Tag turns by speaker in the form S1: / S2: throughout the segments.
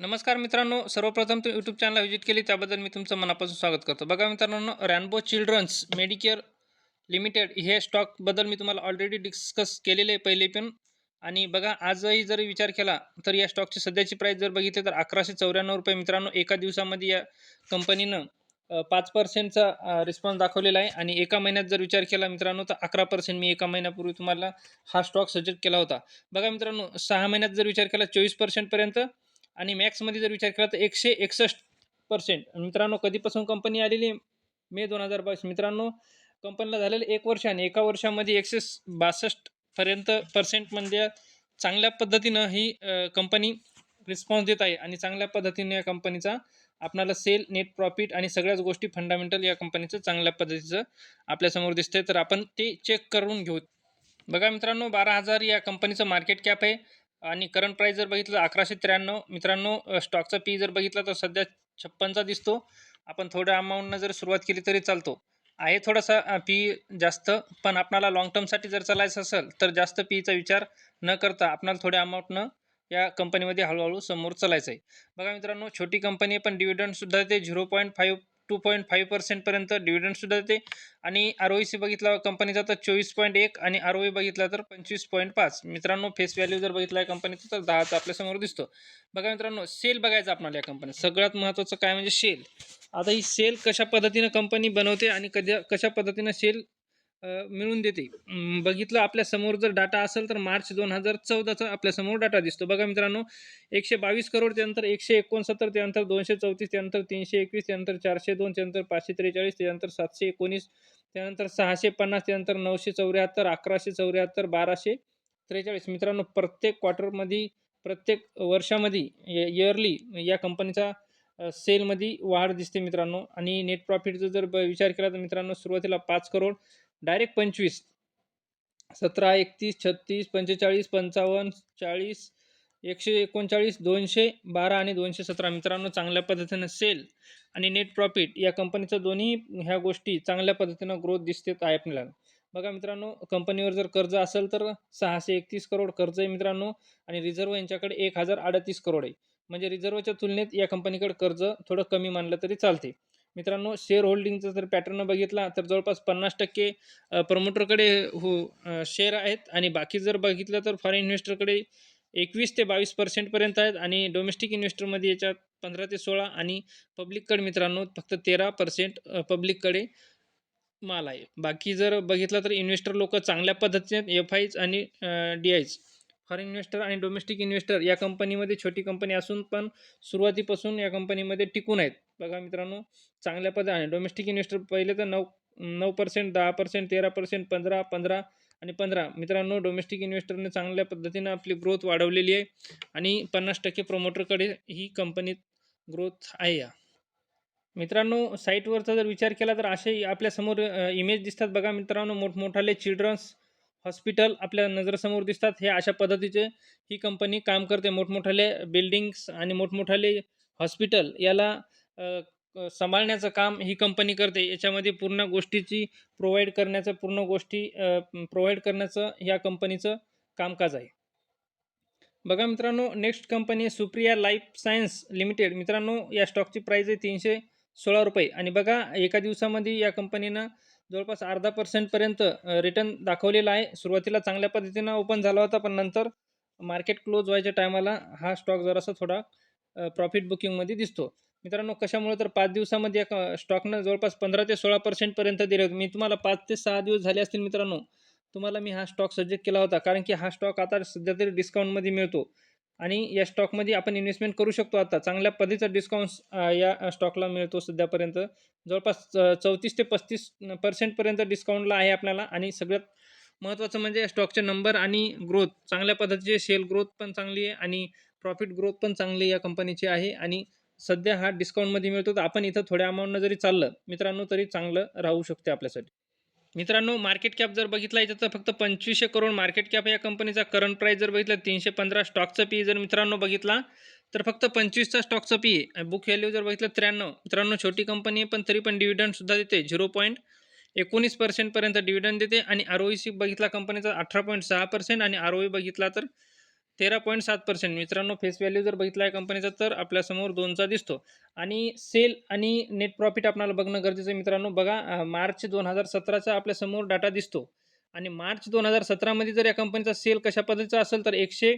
S1: नमस्कार मित्रांनो सर्वप्रथम तुम्ही यूट्यूब चॅनलला व्हिजिट केली त्याबद्दल मी तुमचं मनापासून स्वागत करतो. बघा मित्रांनो रॅनबो चिल्ड्रन्स मेडिकेअर लिमिटेड हे स्टॉकबद्दल मी तुम्हाला ऑलरेडी डिस्कस केलेले आहे पहिले पण. आणि बघा आजही जर विचार केला तर या स्टॉकची सध्याची प्राईस जर बघितली तर अकराशे चौऱ्याण्णव रुपये मित्रांनो एका दिवसामध्ये या कंपनीनं पाच पर्सेंटचा रिस्पॉन्स दाखवलेला आहे. आणि एका महिन्यात जर विचार केला मित्रांनो तर अकरा पर्सेंट मी एका महिन्यापूर्वी तुम्हाला हा स्टॉक सजेस्ट केला होता. बघा मित्रांनो सहा महिन्यात जर विचार केला चोवीस पर्सेंटपर्यंत आणि मॅक्समध्ये जर विचार केला तर एकशे एकसष्ट पर्सेंट मित्रांनो कधीपासून कंपनी आलेली मे दोन हजार बावीस. मित्रांनो कंपनीला झालेलं एक वर्ष आणि एका वर्षामध्ये एकशे बासष्टपर्यंत म्हणजे चांगल्या पद्धतीनं ही कंपनी रिस्पॉन्स देत आहे. आणि चांगल्या पद्धतीने या कंपनीचा आपणाला सेल नेट प्रॉफिट आणि सगळ्याच गोष्टी फंडामेंटल या कंपनीचं चांगल्या पद्धतीचं आपल्यासमोर दिसतंय. तर आपण ते चेक करून घेऊ. बघा मित्रांनो बारा हजार या कंपनीचं मार्केट कॅप आहे. आणि करंट प्राईस जर बघितलं अकराशे त्र्याण्णव. मित्रांनो स्टॉकचा पी जर बघितला तर सध्या छप्पनचा दिसतो. आपण थोड्या अमाऊंटनं जर सुरुवात केली तरी चालतो. आहे थोडासा पी जास्त पण आपणाला लाँग टर्मसाठी जर चालायचं असेल तर जास्त पीचा विचार न करता आपणाला थोड्या अमाऊंटनं या कंपनीमध्ये हळूहळू समोर चालायचं आहे बघा मित्रांनो छोटी कंपनी आहे पण डिव्हिडंडसुद्धा ते zero point five two point five पर्सेंटपर्यंत डिव्हिडंडसुद्धा देते. आणि आर ओ सी बघितला कंपनीचा तर चोवीस पॉईंट एक आणि आर ओ बघितला तर पंचवीस पॉईंट पाच. मित्रांनो फेस व्हॅल्यू जर बघितला या कंपनीचा तर दहाचा आपल्यासमोर दिसतो. बघा मित्रांनो सेल बघायचं आपल्याला या कंपनीत सगळ्यात महत्त्वाचं काय म्हणजे सेल आता ही सेल कशा पद्धतीनं कंपनी बनवते आणि कधी कशा पद्धतीनं सेल मिळवून देते. अं, बघितलं आपल्यासमोर जर डाटा असेल तर मार्च दोन हजार चौदाचा आपल्यासमोर डाटा दिसतो. बघा मित्रांनो एकशे बावीस करोड त्यानंतर एकशे एकोणसत्तर त्यानंतर दोनशे चौतीस त्यानंतर तीनशे एकवीस त्यानंतर चारशे दोन त्यानंतर पाचशे त्रेचाळीस त्यानंतर सातशे एकोणीस त्यानंतर सहाशे पन्नास त्यानंतर नऊशे चौऱ्याहत्तर अकराशे चौऱ्याहत्तर बाराशे त्रेचाळीस. मित्रांनो प्रत्येक क्वार्टरमध्ये प्रत्येक वर्षामध्ये इयरली या कंपनीचा सेलमध्ये वाढ दिसते मित्रांनो. आणि नेट प्रॉफिटचा जर ब- विचार केला तर मित्रांनो सुरुवातीला पाच करोड डायरेक्ट पंचवीस. सतरा एकतीस छत्तीस पंचेचाळीस पंचावन्न चाळीस एकशे एकोणचाळीस दोनशे बारा आणि दोनशे सतरा. मित्रांनो चांगल्या पद्धतीनं सेल आणि नेट प्रॉफिट या कंपनीचं दोन्ही ह्या गोष्टी चांगल्या पद्धतीनं ग्रोथ दिसते आहे आपल्याला. बघा मित्रांनो कंपनीवर जर कर्ज असेल तर सहाशे एकतीस करोड कर्ज आहे मित्रांनो आणि रिझर्व यांच्याकडे एक हजार अडतीस करोड आहे. म्हणजे रिझर्वच्या तुलनेत या कंपनीकडे कर्ज थोडं कमी मानलं तरी चालते. मित्रांनो शेअर होल्डिंगचा जर पॅटर्न बघितला तर जवळपास पन्नास टक्के प्रमोटरकडे हो शेअर आहेत. आणि बाकी जर बघितलं तर फॉरेन इन्व्हेस्टरकडे एकवीस ते बावीस पर्सेंटपर्यंत आहेत. आणि डोमेस्टिक इन्व्हेस्टरमध्ये याच्यात पंधरा ते सोळा आणि पब्लिककडे मित्रांनो फक्त तेरा पर्सेंट पब्लिककडे माल आहे. बाकी जर बघितलं तर इन्व्हेस्टर लोक चांगल्या पद्धतीने एफ आयज आणि डी आयज फॉरेन इन्व्हेस्टर आणि डोमेस्टिक इन्व्हेस्टर या कंपनीमध्ये छोटी कंपनी असून पण सुरुवातीपासून या कंपनीमध्ये टिकून आहेत. बघा मित्रांनो चांगल्या पद आहे डोमेस्टिक इन्व्हेस्टर पहिले तर नऊ नऊ पर्सेंट दहा पर्सेंट तेरा पर्सेंट पंधरा पंधरा आणि पंधरा. मित्रांनो डोमेस्टिक इन्व्हेस्टरने चांगल्या पद्धतीनं आपली ग्रोथ वाढवलेली आहे आणि पन्नास टक्के प्रमोटरकडे ही कंपनीत ग्रोथ आहे या. मित्रांनो साईटवरचा जर विचार केला तर असे आपल्यासमोर इमेज दिसतात. बघा मित्रांनो मोठमोठाले चिल्ड्रन्स हॉस्पिटल आपल्या नजरेसमोर दिसतात. हे अशा पद्धतीचे ही कंपनी काम करते. मोठमोठाले बिल्डिंग्स आणि मोठमोठाले हॉस्पिटल याला सांभाळण्याचं काम ही कंपनी करते. याच्यामध्ये पूर्ण गोष्टीची प्रोव्हाइड करण्याचं पूर्ण गोष्टी प्रोव्हाइड करण्याचं ह्या कंपनीचं कामकाज आहे. बघा मित्रांनो नेक्स्ट कंपनी आहे सुप्रिया लाईफ सायन्स लिमिटेड. मित्रांनो या स्टॉकची प्राईज आहे तीनशे सोळा रुपये. आणि बघा एका दिवसामध्ये या कंपनीनं जवळपास अर्धा पर्सेंटपर्यंत रिटर्न दाखवलेला आहे. सुरुवातीला चांगल्या पद्धतीनं ओपन झाला होता पण नंतर मार्केट क्लोज व्हायच्या टायमाला हा स्टॉक जरासा थोडा प्रॉफिट बुकिंगमध्ये दिसतो. मित्रांनो कशामुळे तर पाच दिवसामध्ये या स्टॉकनं जवळपास पंधरा ते सोळा पर्सेंटपर्यंत दिले होते. मी तुम्हाला पाच ते सहा दिवस झाले असतील मित्रांनो तुम्हाला मी हा स्टॉक सजेस्ट केला होता. कारण की हा स्टॉक आता सध्या तरी डिस्काउंटमध्ये मिळतो. आणि या स्टॉकमध्ये आपण इन्व्हेस्टमेंट करू शकतो आता. चांगल्या पद्धतीचा डिस्काउंट या स्टॉकला मिळतो सध्यापर्यंत. जवळपास चौतीस ते पस्तीस पर्सेंटपर्यंत डिस्काउंटला आहे आपल्याला. आणि सगळ्यात महत्त्वाचं म्हणजे स्टॉकचे नंबर आणि ग्रोथ चांगल्या पद्धतीचे सेल ग्रोथ पण चांगली आहे आणि प्रॉफिट ग्रोथ पण चांगली या कंपनीची आहे. आणि सध्या हा डिस्काउंटमध्ये मिळतो. तर आपण इथं थोड्या अमाऊंटनं जरी चाललं मित्रांनो तरी चांगलं राहू शकते आपल्यासाठी. मित्रांनो मार्केट कॅप जर बघितला याच्यात तर फक्त पंचवीसशे करोड मार्केट कॅप या कंपनीचा करंट प्राईस जर बघितला तीनशे पंधरा स्टॉकचं पी जर मित्रांनो बघितला तर फक्त पंचवीसचा स्टॉकचं पी आहे बुक व्हॅल्यू जर बघितलं त्र्याण्णव. मित्रांनो छोटी कंपनी आहे पण तरी पण डिव्हिडंडसुद्धा देते झिरो पॉईंट एकोणीस पर्सेंटपर्यंत डिव्हिडंड देते. आणि आर ओ सी बघितला कंपनीचा अठरा पॉईंट सहा पर्सेंट आणि आर ओ बघितला तर तेरा पॉईंट सात पर्सेंट. मित्रांनो फेस व्हॅल्यू जर बघितला आहे कंपनीचा तर आपल्यासमोर दोनचा दिसतो. आणि सेल आणि नेट प्रॉफिट आपल्याला बघणं गरजेचं आहे मित्रांनो. बघा मार्च दोन हजार सतराचा आपल्यासमोर डाटा दिसतो. आणि मार्च दोन हजार सतरामध्ये जर या कंपनीचा सेल कशा पद्धतीचा असेल तर एकशे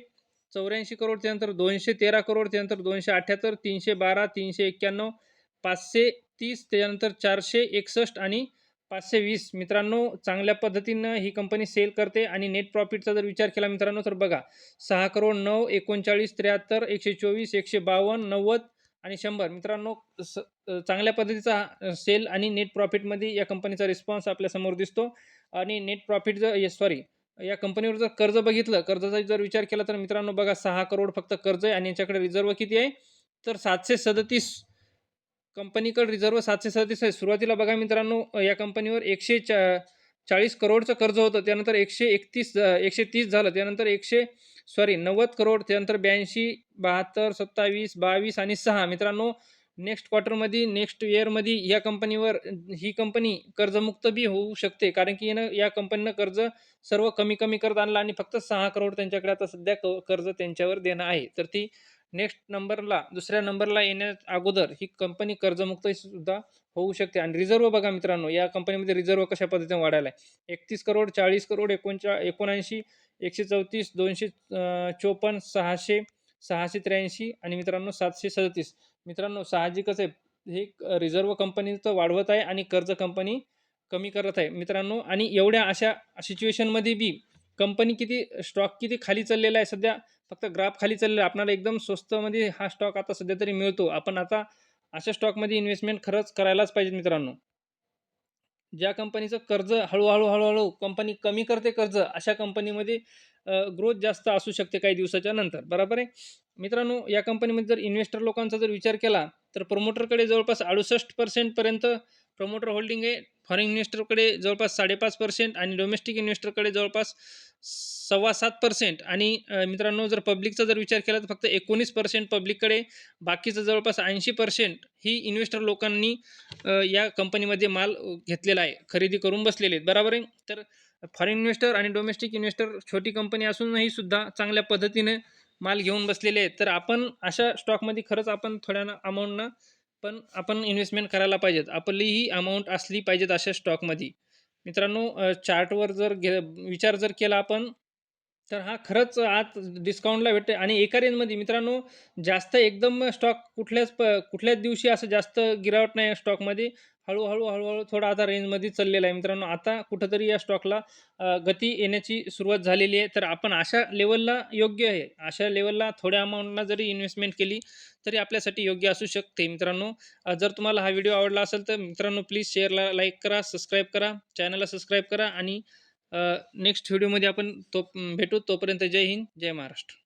S1: चौऱ्याऐंशी करोड त्यानंतर दोनशे तेरा करोड त्यानंतर दोनशे अठ्ठ्याहत्तर तीनशे बारा तीनशे एक्क्याण्णव पाचशे तीस त्याच्यानंतर चारशे एकसष्ट आणि पाचशे वीस. मित्रांनो चांगल्या पद्धतीनं ही कंपनी सेल करते आणि नेट प्रॉफिटचा जर विचार केला मित्रांनो तर बघा सहा करोड नऊ एकोणचाळीस त्र्याहत्तर एकशे चोवीस एकशे बावन्न नव्वद आणि शंभर. मित्रांनो स चांगल्या पद्धतीचा सेल आणि नेट प्रॉफिटमध्ये या कंपनीचा रिस्पॉन्स आपल्यासमोर दिसतो. आणि नेट प्रॉफिट जर सॉरी या कंपनीवर जर कर्ज बघितलं कर्जाचा जर विचार केला तर मित्रांनो बघा सहा करोड फक्त कर्ज आहे आणि याच्याकडे रिझर्व किती आहे? तर सातशे सदतीस कंपनीकडे रिझर्व सातशे सदतीस आहे. सुरुवातीला बघा मित्रांनो या कंपनीवर एकशे चा चाळीस करोडचं कर्ज होतं. त्यानंतर एकशे एकतीस एकशे तीस झालं. त्यानंतर एकशे सॉरी नव्वद करोड. त्यानंतर ब्याऐंशी बहात्तर सत्तावीस बावीस आणि सहा. मित्रांनो नेक्स्ट क्वार्टरमध्ये नेक्स्ट इयरमध्ये या कंपनीवर ही कंपनी कर्जमुक्त बी होऊ शकते. कारण की यानं या कंपनीनं कर्ज सर्व कमी कमी करत आणलं आणि फक्त सहा करोड त्यांच्याकडे आता सध्या क कर्ज त्यांच्यावर देणं आहे. तर ती नेक्स्ट नंबरला दुसऱ्या नंबरला येण्या अगोदर ही कंपनी कर्जमुक्त सुद्धा होऊ शकते. आणि रिझर्व बघा मित्रांनो या कंपनीमध्ये रिझर्व कशा पद्धतीने वाढायला आहे एकतीस करोड चाळीस करोड एकोणचा एकोणऐंशी एकशे चौतीस दोनशे चोपन्न सहाशे सहाशे त्र्याऐंशी आणि मित्रांनो सातशे सदतीस. मित्रांनो साहजिकच आहे. हे रिझर्व तर वाढवत आहे आणि कर्ज कंपनी कमी करत आहे. मित्रांनो आणि एवढ्या अशा सिच्युएशनमध्ये बी कंपनी किती स्टॉक किती खाली चाललेला आहे सध्या? फक्त ग्राफ खाली चाललेला आहे. एकदम स्वस्तमध्ये हा स्टॉक आता सध्या तरी मिळतो. आपण आता अशा स्टॉकमध्ये इन्व्हेस्टमेंट खरंच करायलाच पाहिजे मित्रांनो. ज्या कंपनीचं कर्ज हळूहळू हळूहळू कंपनी कमी करते कर्ज अशा कंपनीमध्ये ग्रोथ जास्त असू शकते काही दिवसाच्या नंतर. बरोबर आहे? मित्रांनो या कंपनीमध्ये जर इन्व्हेस्टर लोकांचा जर विचार केला तर प्रमोटरकडे जवळपास अडुसष्ट पर्सेंटपर्यंत प्रमोटर होल्डिंग आहे फॉरेन इन्व्हेस्टरकडे जवळपास साडेपाच पर्सेंट आणि डोमेस्टिक इन्व्हेस्टरकडे जवळपास सव्वा सात पर्सेंट आणि मित्रांनो जर पब्लिकचा जर विचार केला तर फक्त एकोणीस पर्सेंट पब्लिककडे बाकीचं जवळपास ऐंशी पर्सेंट ही इन्व्हेस्टर लोकांनी या कंपनीमध्ये माल घेतलेला आहे खरेदी करून बसलेले आहेत. बरोबर आहे? तर फॉरेन इन्व्हेस्टर आणि डोमेस्टिक इन्व्हेस्टर छोटी कंपनी असूनही सुद्धा चांगल्या पद्धतीने माल घेऊन बसलेले आहेत. तर आपण अशा स्टॉकमध्ये खरंच आपण थोड्या अमाऊंटनं पण आपण इन्व्हेस्टमेंट करायला पाहिजेत. आपलीही अमाऊंट असली पाहिजेत अशा स्टॉकमध्ये मित्रांनो चार्टवर जर घे विचार जर केला आपण तर हा खरंच आज डिस्काउंटला भेटते आणि एका रेंजमध्ये मित्रांनो जास्त एकदम स्टॉक कुठल्याच प कुठल्याच दिवशी असं जास्त गिरावट नाही आहे स्टॉकमध्ये हळूहळू हळूहळू थोडा आता रेंजमध्ये चाललेला आहे मित्रांनो. आता कुठंतरी या स्टॉकला गती येण्याची सुरुवात झालेली आहे. तर आपण अशा लेवलला योग्य आहे. अशा लेवलला थोड्या अमाऊंटला जरी इन्व्हेस्टमेंट केली तरी आपल्यासाठी योग्य असू शकते मित्रांनो. जर तुम्हाला हा व्हिडिओ आवडला असेल तर मित्रांनो प्लीज शेअरला लाईक करा सबस्क्राईब करा चॅनलला सबस्क्राईब करा आणि नेक्स्ट व्हिडिओमध्ये आपण तो भेटू. तोपर्यंत जय हिंद जय महाराष्ट्र.